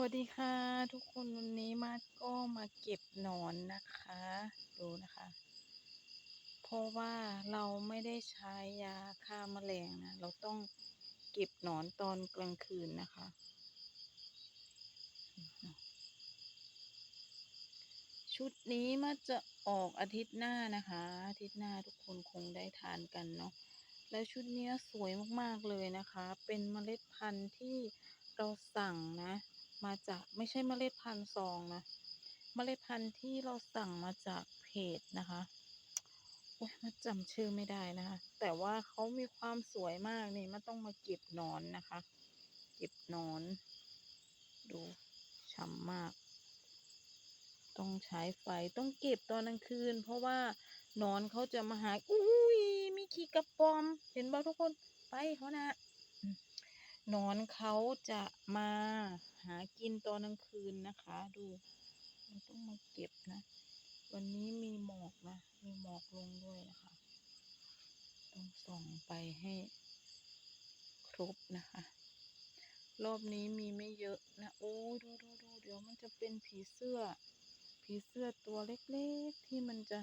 วัสดีค่ะ ทุกคนวันนี้มาก็มาเก็บหนอนนะคะ ดูนะคะ เพราะว่าเราไม่ได้ใช้ยาฆ่าแมลงนะ เราต้องเก็บหนอนตอนกลางคืนนะคะ ชุดนี้มาจะออกอาทิตย์หน้านะคะ อาทิตย์หน้าทุกคนคงได้ทานกันเนาะแล้วชุดนี้สวยมากๆเลยนะคะ เป็นเมล็ดพันธุ์ที่เราสั่งนะ มาจากไม่ใช่เมล็ดพันธุ์ซองนะ เมล็ดพันธุ์ที่เราสั่งมาจากเพจนะคะโอ้ยมาจำชื่อไม่ได้นะคะ แต่ว่าเขามีความสวยมากนี่มันต้องมาเก็บนอนนะคะ เก็บนอน ดูฉ่ำมาก ต้องใช้ไฟต้องเก็บตอนกลางคืน เพราะว่านอนเขาจะมาหาอุ้ยมีขี้กระปอม เห็นบ่ทุกคนไปเขานะ นอนเขาจะมาหากินตอนกลางคืนนะคะ ดูเราต้องมาเก็บนะ วันนี้มีหมอกนะ มีหมอกลงด้วยนะคะ ต้องส่องไปให้ครบนะคะ รอบนี้มีไม่เยอะนะ โอ้ดูดูดูเดี๋ยวมันจะเป็นผีเสื้อ ผีเสื้อตัวเล็กๆ ที่มันจะ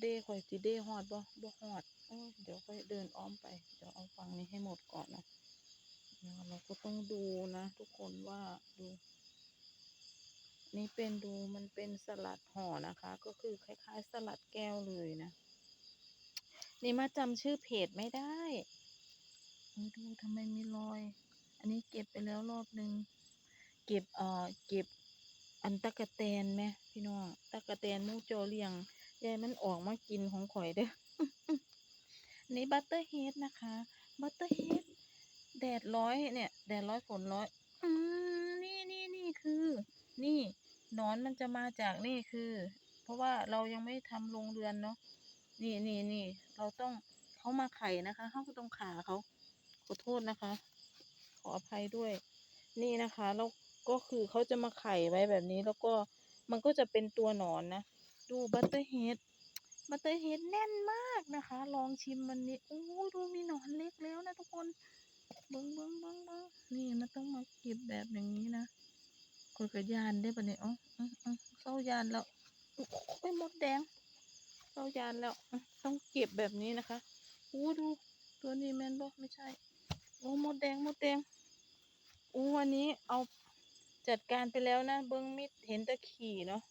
เด้ข่อยสิเด้หอดบ่บ่หอดเดี๋ยวค่อยเดินอ้อมไป เดี๋ยวเอาฟังนี้ให้หมดก่อนนะ เราก็ต้องดูนะ ทุกคนว่าดู นี่เป็นดูมันเป็นสลัดห่อนะคะ ก็คือคล้าย ๆ สลัดแก้วเลยนะ นี่มาจำชื่อเพจไม่ได้ดูทำไมมีรอย อันนี้เก็บไปแล้วรอบหนึ่งเก็บเอ่อเก็บอันตะกะแตนไหมพี่น้องตะกะแตนมูโจเลียงยายมันออกมากินของข่อยเด้อนี่บัตเตอร์เฮดนะคะ บัตเตอร์เฮด แดดร้อยเนี่ย แดดร้อยฝนร้อย อืมนี่นี่นี่คือ นี่หนอนมันจะมาจากนี่คือ เพราะว่าเรายังไม่ทำโรงเรือนเนาะนี่นี่นี่เราต้องเขามาไข่นะคะเขาก็ต้องขาเขาขอโทษนะคะ ขออภัยด้วย นี่นะคะแล้วก็คือเขาจะมาไข่ไว้แบบนี้แล้วก็มันก็จะเป็นตัวหนอนนะ ดูบัตเตอร์เฮดบัตเตอร์เฮดแน่นมากนะคะ ลองชิมวันนี้โอ้ดูมีหนอนเล็กแล้วนะทุกคน เบิ้งเบิ้งเบิ้งเบิ้งนี่มันต้องมาเก็บแบบอย่างนี้นะคน กระยานได้ปะเนี่ยอ๋ออ๋ออ๋อเศร้ายานแล้วโอ้ยมดแดงเศร้ายานแล้ว ต้องเก็บแบบนี้นะคะโอ้ดูตัวนี้แมนบอกไม่ใช่ โอ้มดแดงมดแดงโอ้วันนี้เอาจัดการไปแล้วนะเบิ้งมิดเห็นแต่ขี่เนาะ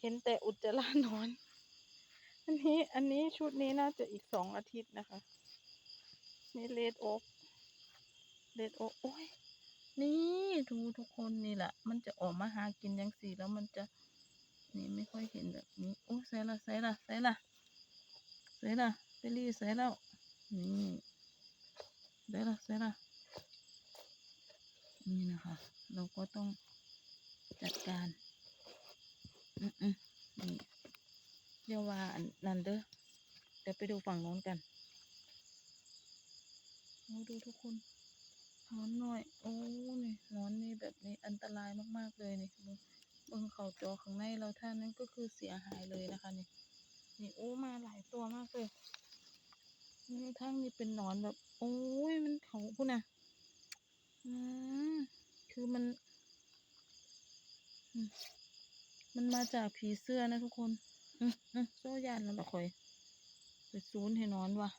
เห็นแต่อุจจาระนอน อันนี้อันนี้ชุดนี้น่าจะอีกสองอาทิตย์นะคะ นี่เลดโอ๊กเลดโอ๊กโอ้ย นี่ดูทุกคนนี่แหละ มันจะออกมาหากินยังสีแล้วมันจะนี่ไม่ค่อยเห็นแบบนี้โอ้ใส่ละใส่ละใส่ละใส่ละเบลลี่ใส่แล้วนี่ใส่ละใส่ละนี่นะคะ เราก็ต้องจัดการอืมอืมนี่เยกว่าอันนันเด้อเดี๋ยวไปดูฝั่งโน้นกันโอ้ดูทุกคน นอนหน่อย โอ้นี่นอนนี่แบบนี้อันตรายมากๆเลยนี่เบิ่งเบิ่งเขาจอข้างในเราท่านนั้นก็คือเสียหายเลยนะคะนี่นี่โอ้มาหลายตัวมากเลยนี่ทั้งนี่เป็นหนอนแบบ โอ้ยมันเขาพุ่นน่ะอืมคือมัน มันมาจากผีเสื้อนะทุกคนอืมอืมโซ่ยานแล้วละคอยไปซูนให้นอนว่ะ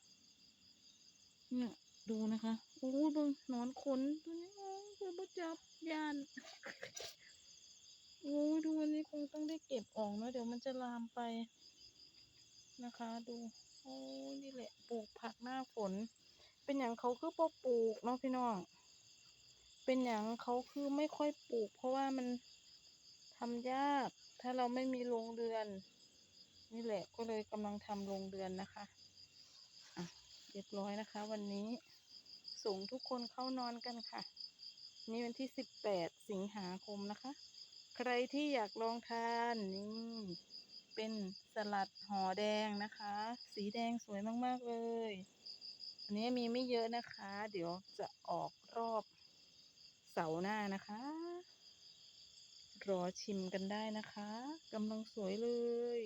เนี่ยดูนะคะ โอ้เบิ่ง อนขนตัวนี้โอ้ยคือบ่จับยานโอ้ยดูวันนี้คงต้องได้เก็บออกนะเดี๋ยวมันจะลามไปนะคะ ดู โอ้ยนี่แหละปลูกผักหน้าฝน เป็นอย่างเขาคือปปลูกเนาะพี่น้อง เป็นอย่างเขาคือไม่ค่อยปลูก เพราะว่ามันทำยาก ถ้าเราไม่มีโรงเรือน นี่แหละก็เลยกำลังทำโรงเรือนนะคะอะเรียบร้อยนะคะ วันนี้ ส่งทุกคนเข้านอนกันค่ะ นี่วันที่สิบแปดสิงหาคมนะคะ ใครที่อยากลองทานนี่เป็นสลัดห่อแดงนะคะ สีแดงสวยมากๆเลย อันนี้มีไม่เยอะนะคะ เดี๋ยวจะออกรอบเสาร์หน้านะคะ รอชิมกันได้นะคะกำลังสวยเลย